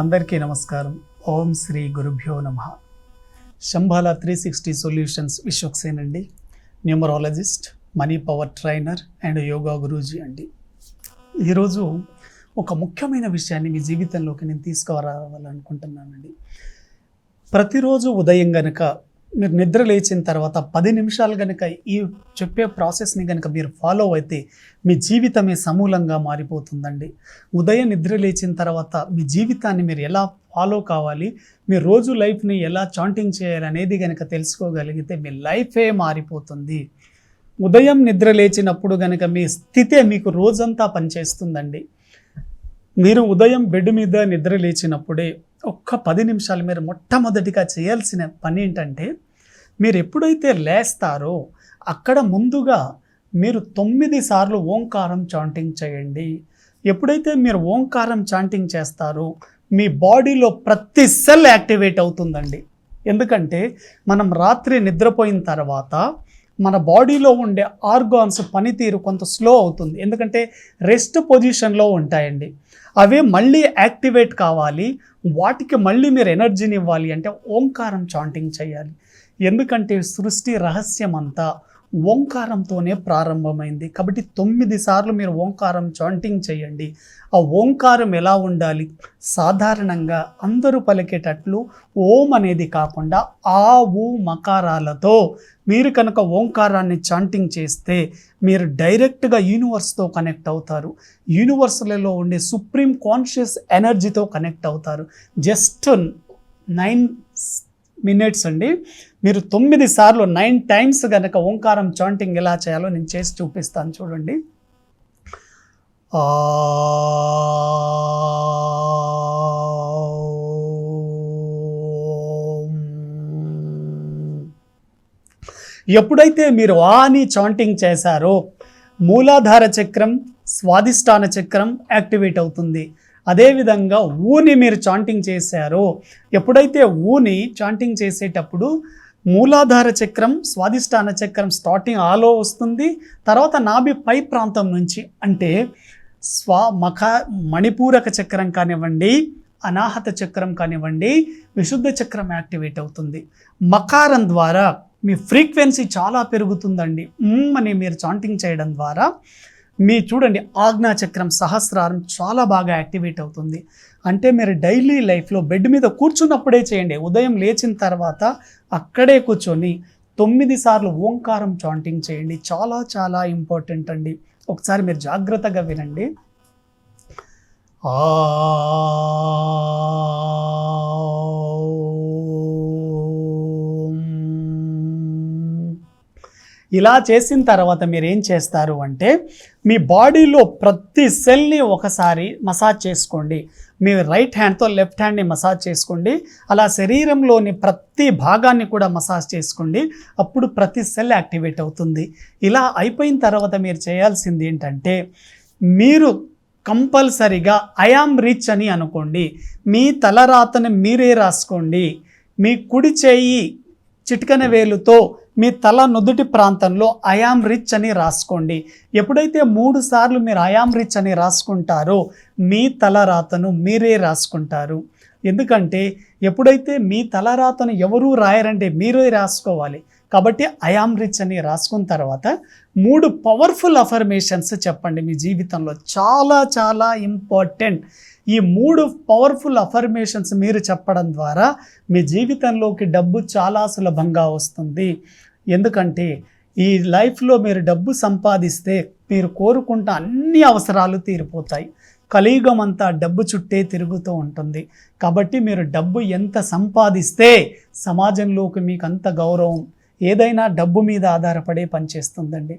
అందరికీ నమస్కారం. ఓం శ్రీ గురుభ్యో నమ. Shambhala three sixty solutions Vishwaksen అండి numerologist money power trainer and yoga guruji అండి. ఈరోజు ఒక ముఖ్యమైన విషయాన్ని మీ జీవితంలోకి నేను తీసుకురావాలనుకుంటున్నానండి. ప్రతిరోజు ఉదయం గనక మీరు నిద్ర లేచిన తర్వాత పది నిమిషాలు కనుక ఈ చెప్పే ప్రాసెస్ని కనుక మీరు ఫాలో అయితే మీ జీవితమే సమూలంగా మారిపోతుందండి. ఉదయం నిద్ర లేచిన తర్వాత మీ జీవితాన్ని మీరు ఎలా ఫాలో కావాలి మీ రోజు లైఫ్ని ఎలా చాంటింగ్ చేయాలి అనేది కనుక తెలుసుకోగలిగితే మీ లైఫే మారిపోతుంది. ఉదయం నిద్ర లేచినప్పుడు కనుక మీ స్థితే మీకు రోజంతా పనిచేస్తుందండి. మీరు ఉదయం బెడ్ మీద నిద్ర లేచినప్పుడే ఒక్క పది నిమిషాలు మీరు మొట్టమొదటిగా చేయాల్సిన పని ఏంటంటే మీరు ఎప్పుడైతే లేస్తారో అక్కడ ముందుగా మీరు తొమ్మిది సార్లు ఓంకారం చాంటింగ్ చేయండి. ఎప్పుడైతే మీరు ఓంకారం చాంటింగ్ చేస్తారో మీ బాడీలో ప్రతి సెల్ యాక్టివేట్ అవుతుందండి. ఎందుకంటే మనం రాత్రి నిద్రపోయిన తర్వాత మన బాడీలో ఉండే ఆర్గాన్స్ పనితీరు కొంత స్లో అవుతుంది. ఎందుకంటే రెస్ట్ పొజిషన్లో ఉంటాయండి. అవి మళ్ళీ యాక్టివేట్ కావాలి. వాటికి మళ్ళీ మీరు ఎనర్జీని ఇవ్వాలి అంటే ఓంకారం చాంటింగ్ చేయాలి. ఎందుకంటే సృష్టి రహస్యం అంతా ఓంకారంతోనే ప్రారంభమైంది. కాబట్టి తొమ్మిది సార్లు మీరు ఓంకారం చాంటింగ్ చేయండి. ఆ ఓంకారం ఎలా ఉండాలి? సాధారణంగా అందరూ పలికేటట్లు ఓం అనేది కాకుండా ఆ ఊ మకారాలతో మీరు కనుక ఓంకారాన్ని చాంటింగ్ చేస్తే మీరు డైరెక్ట్గా యూనివర్స్తో కనెక్ట్ అవుతారు. యూనివర్స్లలో ఉండే సుప్రీం కాన్షియస్ ఎనర్జీతో కనెక్ట్ అవుతారు. జస్ట్ నైన్ మినిట్స్ అండి. మీరు తొమ్మిది సార్లు నైన్ టైమ్స్ కనుక ఓంకారం చాంటింగ్ ఎలా చేయాలో నేను చేసి చూపిస్తాను చూడండి. ఆ ఎప్పుడైతే మీరు ఆ అని చాంటింగ్ చేశారో మూలాధార చక్రం స్వాదిష్టాన చక్రం యాక్టివేట్ అవుతుంది. అదేవిధంగా ఊని మీరు చాంటింగ్ చేశారో ఎప్పుడైతే ఊని చాంటింగ్ చేసేటప్పుడు మూలాధార చక్రం స్వాదిష్టాన చక్రం స్టార్టింగ్ ఆలో వస్తుంది తర్వాత నాభి పై ప్రాంతం నుంచి అంటే స్వా మఖ మణిపూరక చక్రం కానివ్వండి అనాహత చక్రం కానివ్వండి విశుద్ధ చక్రం యాక్టివేట్ అవుతుంది. మకారం ద్వారా మీ ఫ్రీక్వెన్సీ చాలా పెరుగుతుందండి. అని మీరు చాంటింగ్ చేయడం ద్వారా మీ చూడండి ఆజ్ఞాచక్రం సహస్రారం చాలా బాగా యాక్టివేట్ అవుతుంది. అంటే మీరు డైలీ లైఫ్లో బెడ్ మీద కూర్చున్నప్పుడే చేయండి. ఉదయం లేచిన తర్వాత అక్కడే కూర్చొని తొమ్మిది సార్లు ఓంకారం చాంటింగ్ చేయండి. చాలా చాలా ఇంపార్టెంట్ అండి. ఒకసారి మీరు జాగ్రత్తగా వినండి. ఆ ఇలా చేసిన తర్వాత మీరు ఏం చేస్తారు అంటే మీ బాడీలో ప్రతి సెల్ని ఒకసారి మసాజ్ చేసుకోండి. మీ రైట్ హ్యాండ్తో లెఫ్ట్ హ్యాండ్ని మసాజ్ చేసుకోండి. అలా శరీరంలోని ప్రతి భాగాన్ని కూడా మసాజ్ చేసుకోండి. అప్పుడు ప్రతి సెల్ యాక్టివేట్ అవుతుంది. ఇలా అయిపోయిన తర్వాత మీరు చేయాల్సింది ఏంటంటే మీరు కంపల్సరిగా ఐఆమ్ రిచ్ అని అనుకోండి. మీ తలరాతను మీరే రాసుకోండి. మీ కుడి చేయి చిటికన వేలుతో మీ తల నుదుటి ప్రాంతంలో అయామ్ రిచ్ అని రాసుకోండి. ఎప్పుడైతే మూడు సార్లు మీరు అయామ్ రిచ్ అని రాసుకుంటారో మీ తలరాతను మీరే రాసుకుంటారు. ఎందుకంటే ఎప్పుడైతే మీ తలరాతను ఎవరూ రాయరంటే మీరే రాసుకోవాలి. కాబట్టి ఐఆమ్ రిచ్ అని రాసుకున్న తర్వాత మూడు పవర్ఫుల్ అఫర్మేషన్స్ చెప్పండి మీ జీవితంలో. చాలా చాలా ఇంపార్టెంట్ ఈ మూడు పవర్ఫుల్ అఫర్మేషన్స్ మీరు చెప్పడం ద్వారా మీ జీవితంలోకి డబ్బు చాలా సులభంగా వస్తుంది. ఎందుకంటే ఈ లైఫ్లో మీరు డబ్బు సంపాదిస్తే మీరు కోరుకుంట అన్ని అవసరాలు తీరిపోతాయి. కలియుగం అంతా డబ్బు చుట్టే తిరుగుతూ ఉంటుంది. కాబట్టి మీరు డబ్బు ఎంత సంపాదిస్తే సమాజంలోకి మీకు అంత గౌరవం ఏదైనా డబ్బు మీద ఆధారపడే పనిచేస్తుందండి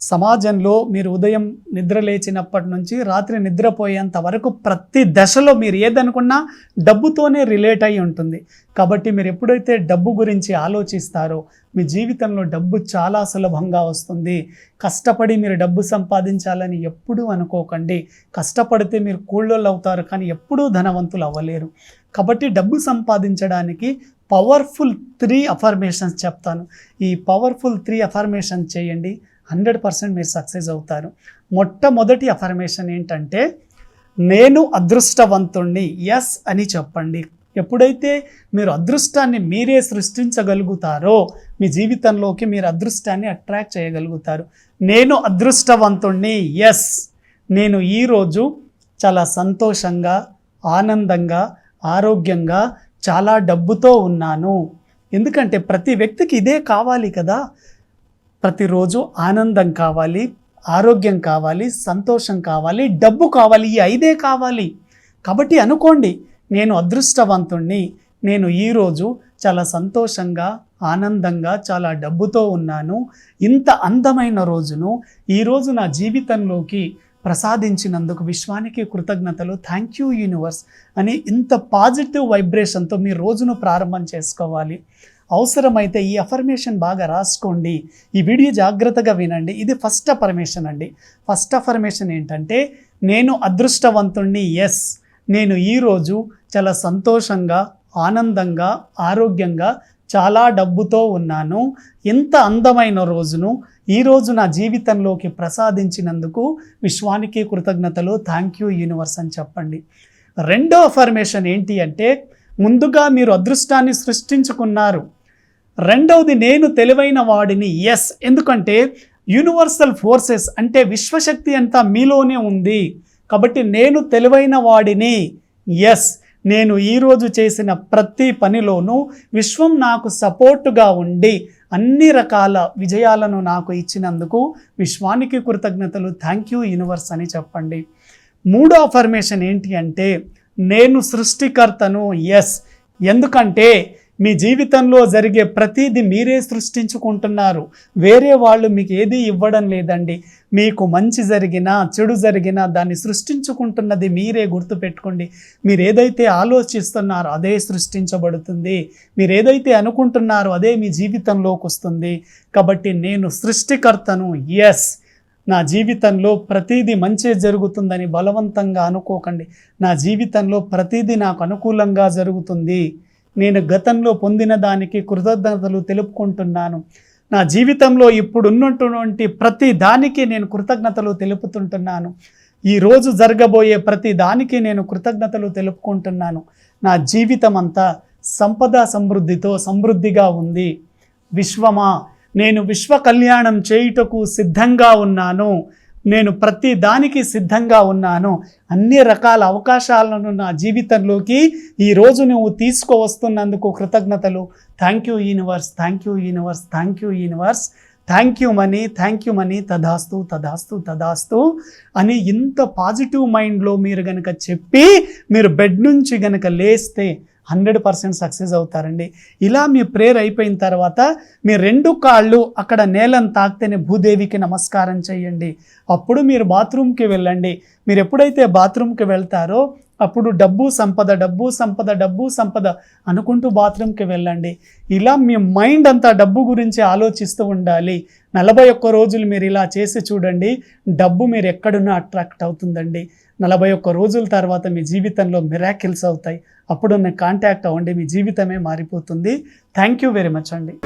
సమాజంలో మీరు ఉదయం నిద్ర లేచినప్పటి నుంచి రాత్రి నిద్రపోయేంత వరకు ప్రతి దశలో మీరు ఏదనుకున్నా డబ్బుతోనే రిలేట్ అయి ఉంటుంది. కాబట్టి మీరు ఎప్పుడైతే డబ్బు గురించి ఆలోచిస్తారో మీ జీవితంలో డబ్బు చాలా సులభంగా వస్తుంది. కష్టపడి మీరు డబ్బు సంపాదించాలని ఎప్పుడూ అనుకోకండి. కష్టపడితే మీరు కూళ్ళోళ్ళు అవుతారు కానీ ఎప్పుడూ ధనవంతులు అవ్వలేరు. కాబట్టి డబ్బు సంపాదించడానికి పవర్ఫుల్ త్రీ అఫర్మేషన్స్ చెప్తాను. ఈ పవర్ఫుల్ త్రీ అఫర్మేషన్ చేయండి. హండ్రెడ్ పర్సెంట్ మీరు సక్సెస్ అవుతారు. మొట్టమొదటి అఫర్మేషన్ ఏంటంటే నేను అదృష్టవంతుణ్ణి ఎస్ అని చెప్పండి. ఎప్పుడైతే మీరు అదృష్టాన్ని మీరే సృష్టించగలుగుతారో మీ జీవితంలోకి మీరు అదృష్టాన్ని అట్రాక్ట్ చేయగలుగుతారు. నేను అదృష్టవంతుణ్ణి ఎస్ నేను ఈరోజు చాలా సంతోషంగా ఆనందంగా ఆరోగ్యంగా చాలా డబ్బుతో ఉన్నాను. ఎందుకంటే ప్రతి వ్యక్తికి ఇదే కావాలి కదా. ప్రతిరోజు ఆనందం కావాలి ఆరోగ్యం కావాలి సంతోషం కావాలి డబ్బు కావాలి ఈ ఐదే కావాలి. కాబట్టి అనుకోండి నేను అదృష్టవంతుణ్ణి నేను ఈరోజు చాలా సంతోషంగా ఆనందంగా చాలా డబ్బుతో ఉన్నాను. ఇంత అందమైన రోజును ఈరోజు నా జీవితంలోకి ప్రసాదించినందుకు విశ్వానికి కృతజ్ఞతలు. థ్యాంక్ యూ యూనివర్స్ అని ఇంత పాజిటివ్ వైబ్రేషన్తో మీ రోజును ప్రారంభం చేసుకోవాలి. అవసరమైతే ఈ అఫర్మేషన్ బాగా రాసుకోండి. ఈ వీడియో జాగ్రత్తగా వినండి. ఇది ఫస్ట్ అఫర్మేషన్ అండి. ఫస్ట్ అఫర్మేషన్ ఏంటంటే నేను అదృష్టవంతుణ్ణి ఎస్ నేను ఈరోజు చాలా సంతోషంగా ఆనందంగా ఆరోగ్యంగా చాలా డబ్బుతో ఉన్నాను. ఎంత అందమైన రోజును ఈరోజు నా జీవితంలోకి ప్రసాదించినందుకు విశ్వానికి కృతజ్ఞతలు. థ్యాంక్ యూ యూనివర్స్ అని చెప్పండి. రెండో అఫర్మేషన్ ఏంటి అంటే ముందుగా మీరు అదృష్టాన్ని సృష్టించుకున్నారు. రెండవది నేను తెలివైన వాడిని. ఎస్ ఎందుకంటే యూనివర్సల్ ఫోర్సెస్ అంటే విశ్వశక్తి అంతా మీలోనే ఉంది. కాబట్టి నేను తెలివైన వాడిని. ఎస్ నేను ఈరోజు చేసిన ప్రతి పనిలోనూ విశ్వం నాకు సపోర్టుగా ఉండి అన్ని రకాల విజయాలను నాకు ఇచ్చినందుకు విశ్వానికి కృతజ్ఞతలు. థ్యాంక్ యూ యూనివర్స్ అని చెప్పండి. మూడో అఫర్మేషన్ ఏంటి అంటే నేను సృష్టికర్తను. ఎస్ ఎందుకంటే మీ జీవితంలో జరిగే ప్రతిదీ మీరే సృష్టించుకుంటున్నారు. వేరే వాళ్ళు మీకు ఏది ఇవ్వడం లేదండి. మీకు మంచి జరిగినా చెడు జరిగినా దాన్ని సృష్టించుకుంటున్నది మీరే గుర్తుపెట్టుకోండి. మీరు ఏదైతే ఆలోచిస్తున్నారో అదే సృష్టించబడుతుంది. మీరు ఏదైతే అనుకుంటున్నారో అదే మీ జీవితంలోకి వస్తుంది. కాబట్టి నేను సృష్టికర్తను ఎస్ నా జీవితంలో ప్రతిదీ మంచి జరుగుతుందని బలవంతంగా అనుకోకండి. నా జీవితంలో ప్రతిదీ నాకు అనుకూలంగా జరుగుతుంది. నేను గతంలో పొందిన దానికి కృతజ్ఞతలు తెలుపుకుంటున్నాను. నా జీవితంలో ఇప్పుడున్నటువంటి ప్రతి దానికి నేను కృతజ్ఞతలు తెలుపుతుంటున్నాను. ఈరోజు జరగబోయే ప్రతి దానికి నేను కృతజ్ఞతలు తెలుపుకుంటున్నాను. నా జీవితం అంతా సంపద సమృద్ధితో సమృద్ధిగా ఉంది. విశ్వమా నేను విశ్వ కళ్యాణం చేయుటకు సిద్ధంగా ఉన్నాను. నేను ప్రతి దానికి సిద్ధంగా ఉన్నాను. అన్ని రకాల అవకాశాలను నా జీవితంలోకి ఈరోజు నువ్వు తీసుకువస్తున్నందుకు కృతజ్ఞతలు. Thank you universe thank you universe thank you universe thank you money thank you money తదాస్తు తదాస్తు తదాస్తు అని ఇంత పాజిటివ్ మైండ్లో మీరు గనక చెప్పి మీరు బెడ్ నుంచి గనక లేస్తే హండ్రెడ్ పర్సెంట్ సక్సెస్ అవుతారండి. ఇలా మీ ప్రేయర్ అయిపోయిన తర్వాత మీ రెండు కాళ్ళు అక్కడ నేలను తాకితేనే భూదేవికి నమస్కారం చేయండి. అప్పుడు మీరు బాత్రూమ్కి వెళ్ళండి. మీరు ఎప్పుడైతే బాత్రూమ్కి వెళ్తారో అప్పుడు డబ్బు సంపద డబ్బు సంపద డబ్బు సంపద అనుకుంటూ బాత్రూమ్కి వెళ్ళండి. ఇలా మీ మైండ్ అంతా డబ్బు గురించి ఆలోచిస్తూ ఉండాలి. నలభై ఒక్క రోజులు మీరు ఇలా చేసి చూడండి డబ్బు మీరు ఎక్కడున్నా అట్రాక్ట్ అవుతుందండి. నలభై ఒక్క రోజుల తర్వాత మీ జీవితంలో మిరాకిల్స్ అవుతాయి. అప్పుడు కాంటాక్ట్ అవ్వండి మీ జీవితమే మారిపోతుంది. థ్యాంక్ యూ వెరీ మచ్ అండి.